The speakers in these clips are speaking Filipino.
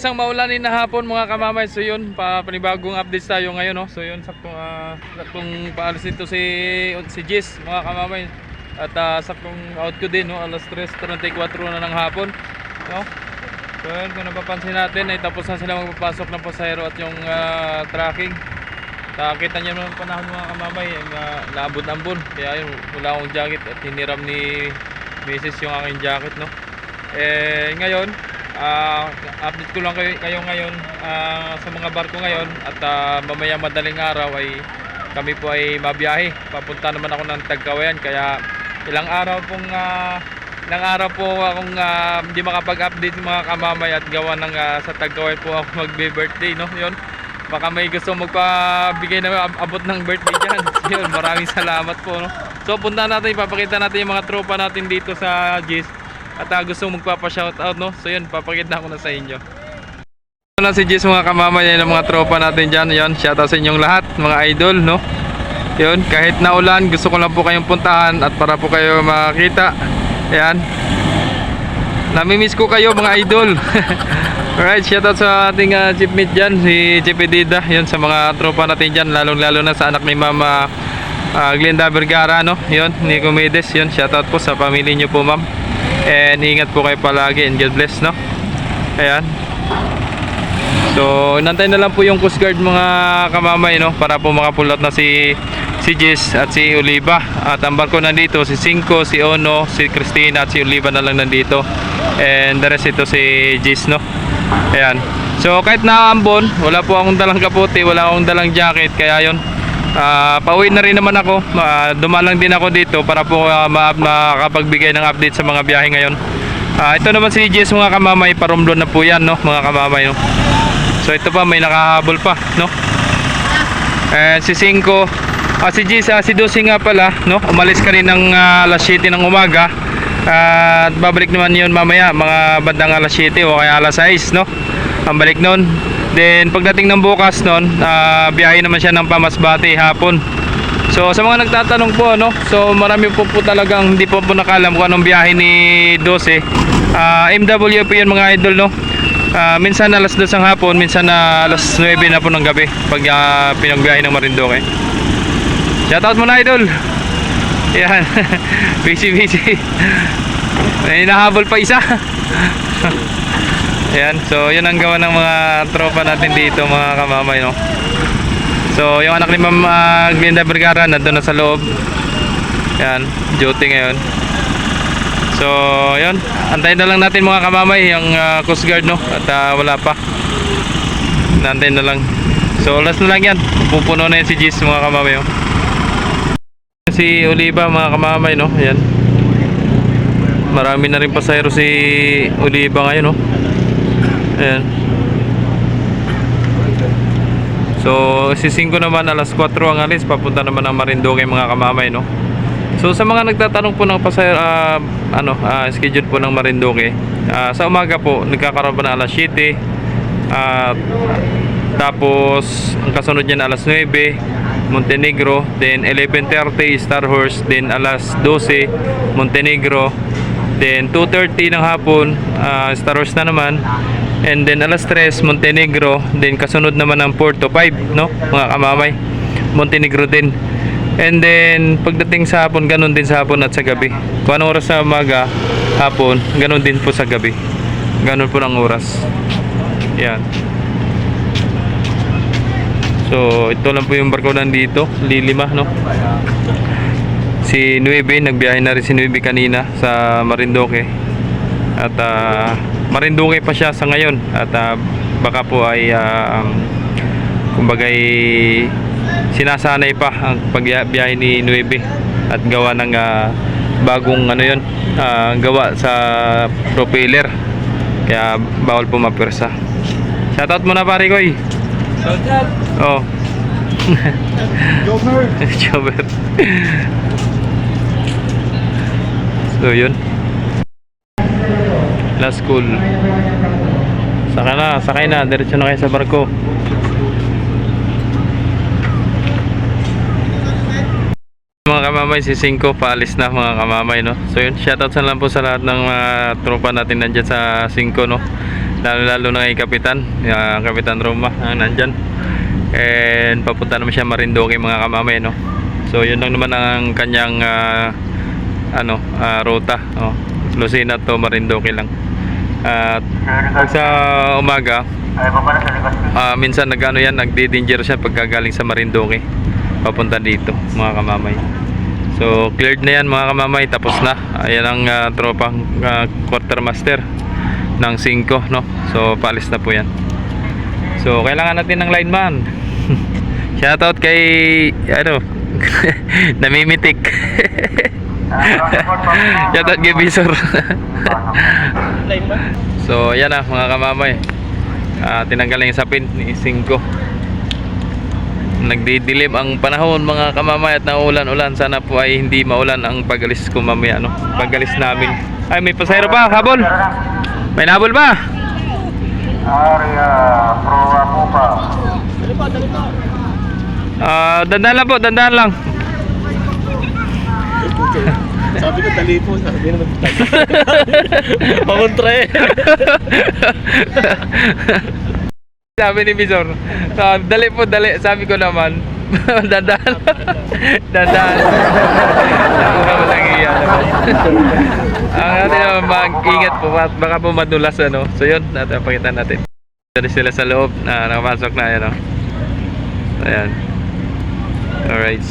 isang maulanin na hapon mga kamamay. So yun, pa panibagong updates tayo ngayon no. So yun, saktong ah, saktong paalis nito si si Jis mga kamamay. At ah, saktong out ko din no, alas 3:34 na ng hapon, no. So yun, kung napapansin natin ay tapos na sila magpapasok ng pasahero at yung ah, tracking. Ta kita niyo naman panahon mga kamamay, uh, naabot-ambon. Kaya yun, wala akong jacket at hiniram ni Mrs. yung aking jacket no. Eh ngayon, ah, update ko lang kayo, kayo ngayon ah, sa mga barko ngayon at ah, mamaya madaling araw ay kami po ay mabiyahe. Papunta naman ako ng Tagkawayan kaya ilang araw pong ah, ilang araw po akong ah, hindi makapag-update sa mga kamamay at gawa ng ah, sa Tagkawayan po ako magbe-birthday no. 'Yon. Baka may gusto magpabigay na ab- abot ng birthday dyan. Yun, maraming salamat po. No? So punta natin, ipapakita natin yung mga tropa natin dito sa GIS. At uh, gusto magpapa-shoutout, no? So yun, papakita ko na sa inyo. Ito na si GIS mga kamama yan, ang mga tropa natin dyan. Yun, shoutout sa inyong lahat, mga idol, no? Yun, kahit na ulan, gusto ko lang po kayong puntahan at para po kayo makita. Ayan. Namimiss ko kayo mga idol. Alright, shoutout sa ating uh, chipmate dyan, si Chip Edida. Yun, sa mga tropa natin dyan, lalong-lalo na sa anak ni Mama uh, Glenda Vergara, no? Yun, ni Comedes. Yun, shoutout po sa pamilya niyo po, ma'am. And ingat po kayo palagi and God bless, no? Ayan. So, inantay na lang po yung Coast Guard mga kamamay, no? Para po makapulot na si si Jess at si Oliva. At ang barko nandito, si Cinco, si Ono, si Christina at si Oliva na lang nandito. And the rest ito si Jess, no? Ayan. So, kahit naambon, wala po akong dalang kaputi, wala akong dalang jacket, kaya yon Ah, pauwi na rin naman ako. Uh, dumalang din ako dito para po uh, ma- makapagbigay ng update sa mga biyahe ngayon. Ah, ito naman si Jess mga kamamay, parumblon na po yan, no? Mga kamamay, no? So ito pa may nakahabol pa, no? And si Cinco, ah, si Gis, ah, si Dusi nga pala, no? Umalis ka rin ng ah, alas 7 ng umaga. Ah, at babalik naman yun mamaya, mga bandang alas 7 o kaya alas 6, no? Ang balik nun. Then pagdating ng bukas nun, ah, biyahe naman siya ng Pamasbate hapon. So sa mga nagtatanong po no, so marami po po talagang hindi po po nakalam kung anong biyahe ni 12. Ah, MWP yun mga idol no. Ah, minsan alas 2 ng hapon, minsan na alas 9 na po ng gabi pag ah, pinagbiyahe ng Marinduque. Shoutout mo na idol. Yan. busy busy. May nahabol pa isa. Ayan, so yun ang gawa ng mga tropa natin dito mga kamamay no. So yung anak ni Ma'am uh, Glenda Vergara nandun na sa loob. Ayan, duty ngayon. So, yun. Antayin na lang natin mga kamamay yung ah, Coast Guard no at ah, wala pa. Nantayin na lang. So, last na lang yan. Pupuno na yan si Gis mga kamamay. Oh. Si Oliva mga kamamay no. Ayan. Marami na rin pasahero si Oliva ngayon no. Ayan. So, si 5 naman alas 4 ang alis papunta naman ng Marinduque mga kamamay no. So sa mga nagtatanong po ng pasahero ah, ano ah, schedule po ng Marinduque, ah, sa umaga po nagkakaroon po ng alas 7. ah, tapos ang kasunod niyan alas 9, Montenegro, then 11:30 Star Horse, then alas 12 Montenegro, then 2:30 ng hapon ah, Star Horse na naman. And then alas 3 Montenegro, then kasunod naman ng 4 to 5, no? Mga kamamay. Montenegro din. And then pagdating sa hapon, ganun din sa hapon at sa gabi. Kung anong oras sa umaga, hapon, ganun din po sa gabi. Ganun po ang oras. Yan. So, ito lang po yung barko nandito, Lilima, no? Si Nueve, nagbiyahe na rin si Nueve kanina sa Marinduque. At ah, Marinduque pa siya sa ngayon at ah, baka po ay ah, um, kumbagay sinasanay pa ang pagbiyahe ni Nueve at gawa ng ah, bagong ano yon ah, gawa sa propeller. Kaya bawal po mapwersa. Shoutout mo na pare ko eh oh. Jover. So yun last school. Saka na sakay na. Diretso na kayo sa barko. Mga kamamay si Cinco paalis na mga kamamay no? So yun shoutout sa lang po sa lahat ng mga tropa natin nandyan sa Cinco no? Lalo lalo na kay Kapitan yung Kapitan Roma ang nandyan. And papunta naman siya Marinduque mga kamamay no? So yun lang naman ang kanyang ah, ano ah, ruta oh. Lucena to Marinduque lang at pag sa umaga ah, minsan nagano yan nagdi-danger siya pagkagaling sa Marinduque. Papunta dito mga kamamay. So cleared na yan mga kamamay. Tapos na. Ayan ang ah, tropang ah, quartermaster ng 5 no? So paalis na po yan. So kailangan natin ng lineman. Shoutout kay ano namimitik shoutout kay Bisor so ayan na mga kamamay. Ah, tinanggal na yung sapin ni 5 nagdidilim ang panahon mga kamamay at naulan-ulan. Sana po ay hindi maulan ang pagalis ko mamaya no? Pagalis namin. Ay may pasahero pa habol. May nabol ba? Area Proa po pa. Ah, dandan lang po dandan lang Sabi ko tali po, sabi naman Pamuntra eh. sabi ni Bisor ah, dali po dali. Sabi ko naman dandan dandan ako ka walang iya naman. Ang atin naman mag-ingat po baka po madulas ano. So yun natin pakita natin. Dali sila sa loob na nakapasok na yan oh. ayan. Alright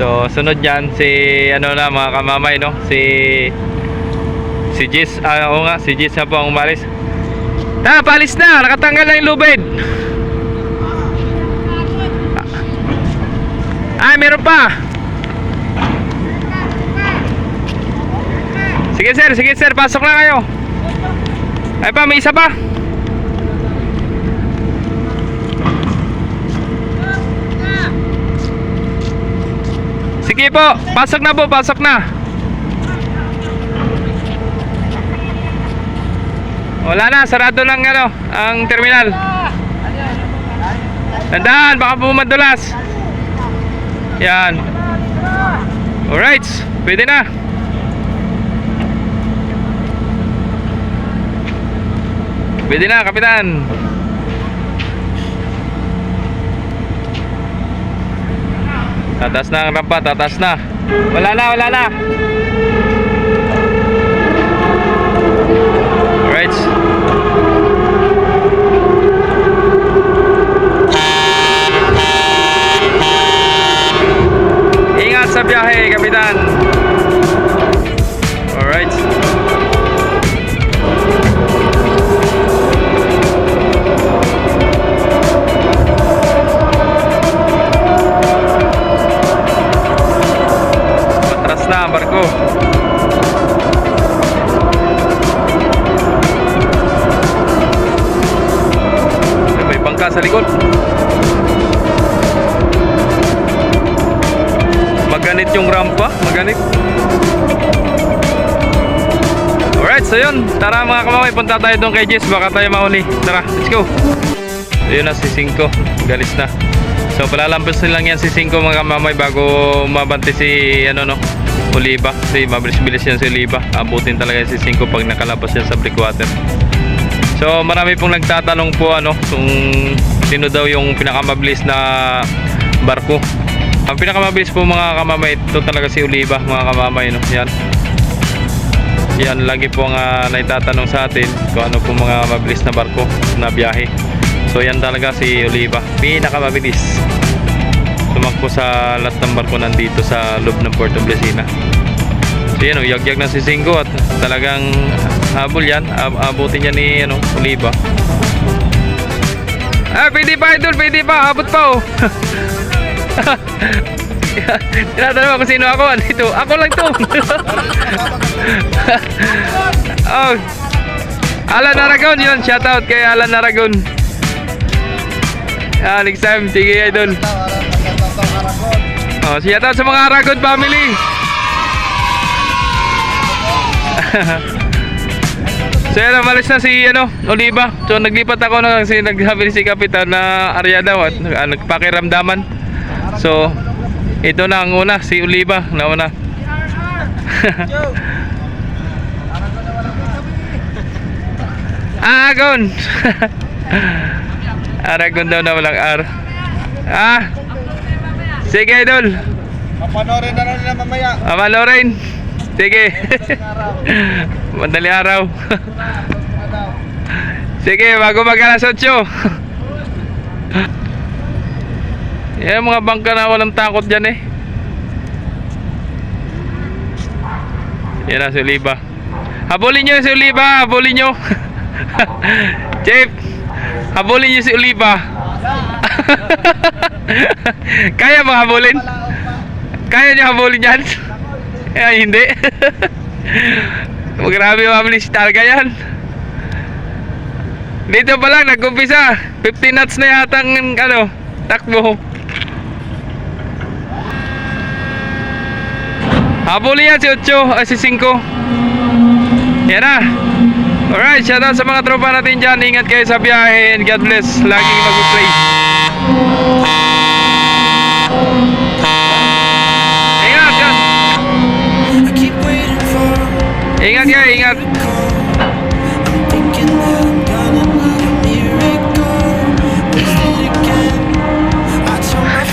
so sunod dyan si ano na mga kamamay no? Si si Jis ah oo nga si Jis na po ang umalis. Na palis na! Nakatanggal na yung lubid! Ay meron pa! Sige sir sige sir pasok na kayo. Ay pa may isa pa Sige po, pasok na po, pasok na. Wala na, sarado lang ano, ang terminal. Tandaan, baka po madulas. Yan. Alright, pwede na. Pwede na, kapitan. Tatas na ang rampa, tatas na. Wala na, wala na. Alright. Bangka sa likod. Maganit yung rampa, maganit. Alright, so yun. Tara mga kamamay, punta tayo doon kay Jess. Baka tayo mauni. Tara, let's go. So yun na si 5. Galis na. So palalampas lang yan si 5 mga kamamay bago mabante si ano no. Oliva. Kasi mabilis-bilis yan si Oliva. Abutin talaga si 5 pag nakalabas yan sa breakwater. So marami pong nagtatanong po ano kung sino daw yung pinakamabilis na barko. Ang pinakamabilis po mga kamamay ito talaga si Oliva mga kamamay no. Yan. Yan lagi po ang ah, naitatanong sa atin kung ano po mga mabilis na barko na biyahe. So yan talaga si Oliva, pinakamabilis. Tumakbo sa lahat ng barko nandito sa loob ng Port of Lucena. So yan o, yagyag na si Singo at talagang habol yan. Ab abutin niya ni ano, Oliva. Ah, pwede pa idol, pwede pa, abot pa oh. Tinatanong ako sino ako, dito. Ako lang to. oh. Alan Aragon yun, shoutout kay Alan Aragon. Ah, next time, sige idol. Oh, shoutout sa mga Aragon family. so yan, umalis na si ano, Oliva. So naglipat ako na kasi nagsabi si Kapitan na area daw at ah, nagpakiramdaman. So ito na ang una, si Oliva na una. Aragon. Aragon daw na walang R. Ah. Sige, idol. Papanorin na lang nila mamaya. Mama Lorraine. Sige. Madali araw. Sige, bago mag alas 8. Yan mga bangka na walang takot dyan eh. Yan na si Oliva. Habulin nyo si Oliva, habulin nyo. Chief, habulin nyo si Oliva. Kaya mga habulin? Kaya niya habulin yan? Ay, hindi. Grabe mabilis talaga yan. Dito pa lang, nag-umpisa. 15 knots na yata ang ano, takbo. Habulin yan si 8, ay si 5. Yan na. Alright, shout out sa mga tropa natin dyan. Ingat kayo sa biyahe and God bless. Laging mag-pray. I told my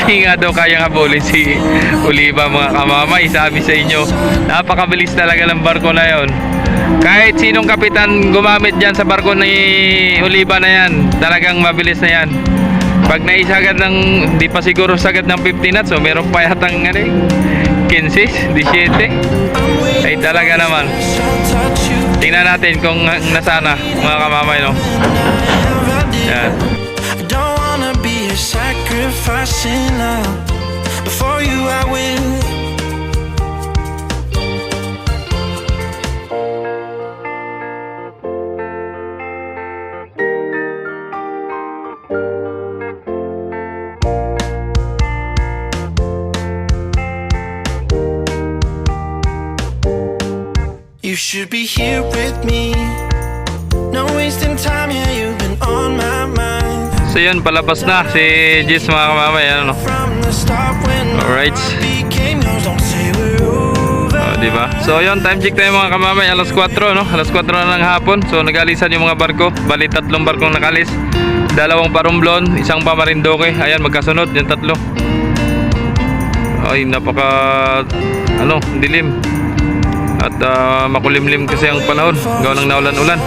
Hindi nga daw kayang habulin si Oliva mga kamamay. Sabi sa inyo, napakabilis talaga ng barko na yon. Kahit sinong kapitan gumamit dyan sa barko ni Oliva na yan, talagang mabilis na yan. Pag naisagad ng, di pa siguro sagad ng 15 knots, so meron pa yatang ano, eh, 15, 17. Talaga naman. Tingnan natin kung nasana mga kamamay no. Yan. Before you I will. Should be here with me. No wasting time, yeah, you've been on my mind. So yun, palabas na si Jis mga kamamay. Ano, no? Alright. Oh, di ba? So yun, time check tayo mga kamamay, alas 4 no. Alas 4 na ng hapon. So nagalisan yung mga barko. Bali tatlong barkong nakalis. Dalawang parumblon, isang pamarindoke. Ayan, magkasunod yung tatlo. Ay, napaka ano, dilim. At ah, makulimlim kasi ang panahon. Gawa ng naulan-ulan.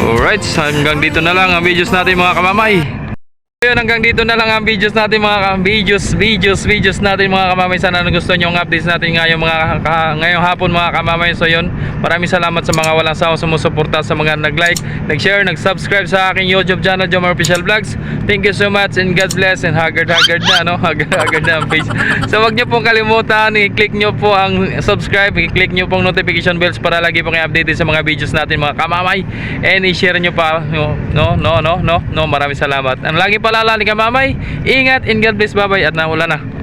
Alright, hanggang dito na lang ang videos natin mga kamamay. Ayun, hanggang dito na lang ang videos natin mga videos, videos, videos natin mga kamamay. Sana nagustuhan nyo ang updates natin ngayong, mga, ka, ngayong hapon mga kamamay. So yun, maraming salamat sa mga walang sawang sumusuporta sa mga nag-like, nag-share, nag-subscribe sa aking YouTube channel, Jomar Official Vlogs. Thank you so much and God bless and haggard-haggard na, no? Haggard-haggard na ang face. So wag nyo pong kalimutan, i-click nyo po ang subscribe, i-click nyo pong notification bells para lagi pong i-update sa mga videos natin mga kamamay. And i-share nyo pa, no, no, no, no, no, maraming salamat. Ang lagi paalala ni kamamay, ingat and God bless, bye-bye at nawala na.